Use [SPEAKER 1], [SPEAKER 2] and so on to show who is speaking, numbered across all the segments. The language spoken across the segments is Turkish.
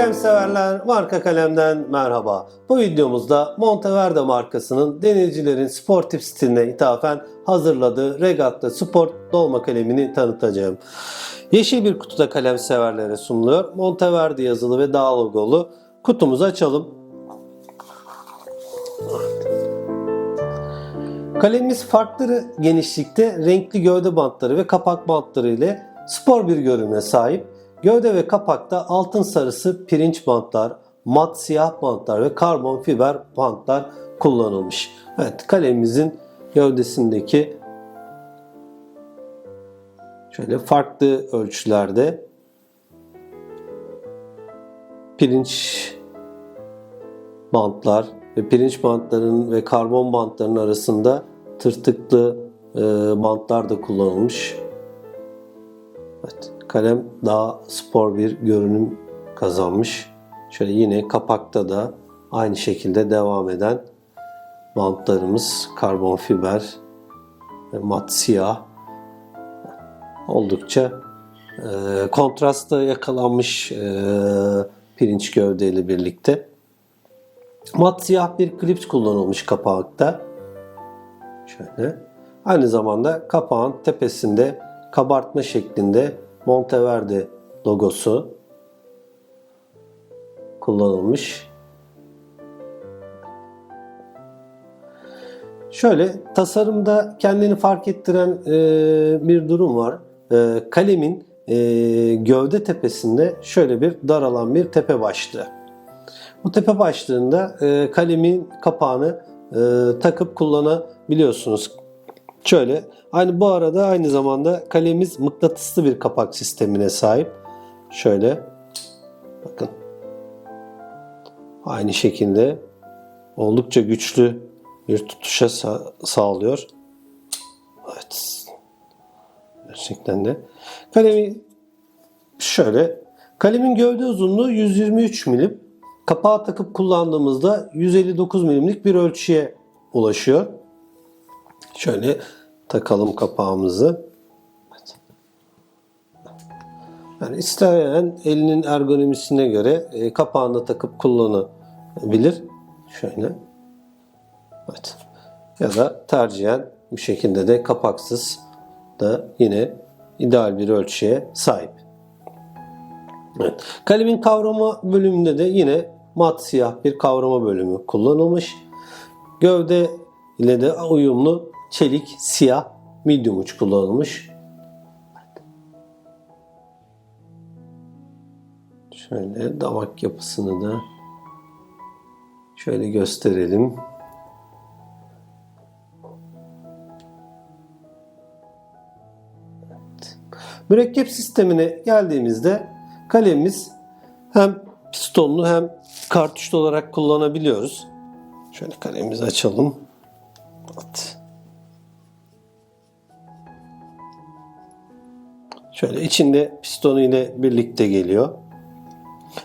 [SPEAKER 1] Kalem severler, marka kalemden merhaba. Bu videomuzda Monteverde markasının denizcilerin sportif stiline ithafen hazırladığı Regatta Sport dolma kalemini tanıtacağım. Yeşil bir kutuda kalem severlere sunuluyor. Monteverde yazılı ve dağ logolu. Kutumuzu açalım. Kalemimiz farklı genişlikte renkli gövde bantları ve kapak bantları ile spor bir görünüme sahip. Gövde ve kapakta altın sarısı pirinç bantlar, mat siyah bantlar ve karbon fiber bantlar kullanılmış. Evet kalemimizin gövdesindeki şöyle farklı ölçülerde pirinç bantlar ve pirinç bantlarının ve karbon bantlarının arasında tırtıklı e, bantlar da kullanılmış. Evet, kalem daha spor bir görünüm kazanmış. Şöyle yine kapakta da aynı şekilde devam eden bantlarımız karbon fiber mat siyah oldukça e, kontrasta yakalanmış e, pirinç gövdeyle birlikte. Mat siyah bir klips kullanılmış kapakta. Şöyle. Aynı zamanda kapağın tepesinde kabartma şeklinde Monteverde logosu kullanılmış. Şöyle tasarımda kendini fark ettiren e, bir durum var. E, kalemin e, gövde tepesinde şöyle bir daralan bir tepe başlığı. Bu tepe başlığında e, kalemin kapağını e, takıp kullanabiliyorsunuz. Şöyle aynı bu arada aynı zamanda kalemimiz mıknatıslı bir kapak sistemine sahip. Şöyle bakın. Aynı şekilde oldukça güçlü bir tutuşa sa- sağlıyor. Evet. Gerçekten de. Kalemi şöyle. Kalemin gövde uzunluğu 123 milim. Kapağı takıp kullandığımızda 159 milimlik bir ölçüye ulaşıyor. Şöyle takalım kapağımızı. Yani isteyen elinin ergonomisine göre e, kapağını takıp kullanabilir. Şöyle. Evet. Ya da tercihen bu şekilde de kapaksız da yine ideal bir ölçüye sahip. Evet. Kalemin kavrama bölümünde de yine mat siyah bir kavrama bölümü kullanılmış. Gövde ile de uyumlu çelik siyah medium uç kullanılmış. Şöyle damak yapısını da şöyle gösterelim. Evet. Mürekkep sistemine geldiğimizde kalemimiz hem pistonlu hem kartuşlu olarak kullanabiliyoruz. Şöyle kalemimizi açalım. Evet. Şöyle içinde pistonu ile birlikte geliyor.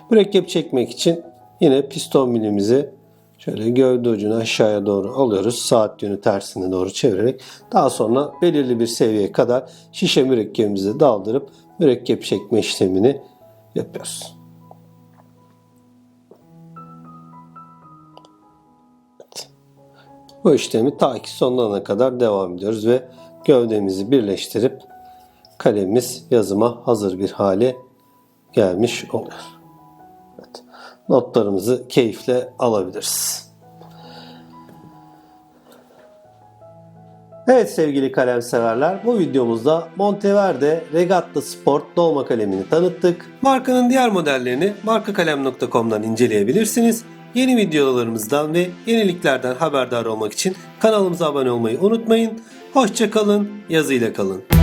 [SPEAKER 1] Mürekkep çekmek için yine piston milimizi şöyle gövde ucunu aşağıya doğru alıyoruz. Saat yönü tersine doğru çevirerek daha sonra belirli bir seviyeye kadar şişe mürekkebimizi daldırıp mürekkep çekme işlemini yapıyoruz. Bu işlemi ta ki sonuna kadar devam ediyoruz ve gövdemizi birleştirip kalemimiz yazıma hazır bir hale gelmiş oluyor. Evet. Notlarımızı keyifle alabiliriz. Evet sevgili kalem severler bu videomuzda Monteverde Regatta Sport dolma kalemini tanıttık. Markanın diğer modellerini markakalem.com'dan inceleyebilirsiniz. Yeni videolarımızdan ve yeniliklerden haberdar olmak için kanalımıza abone olmayı unutmayın. Hoşçakalın, yazıyla kalın.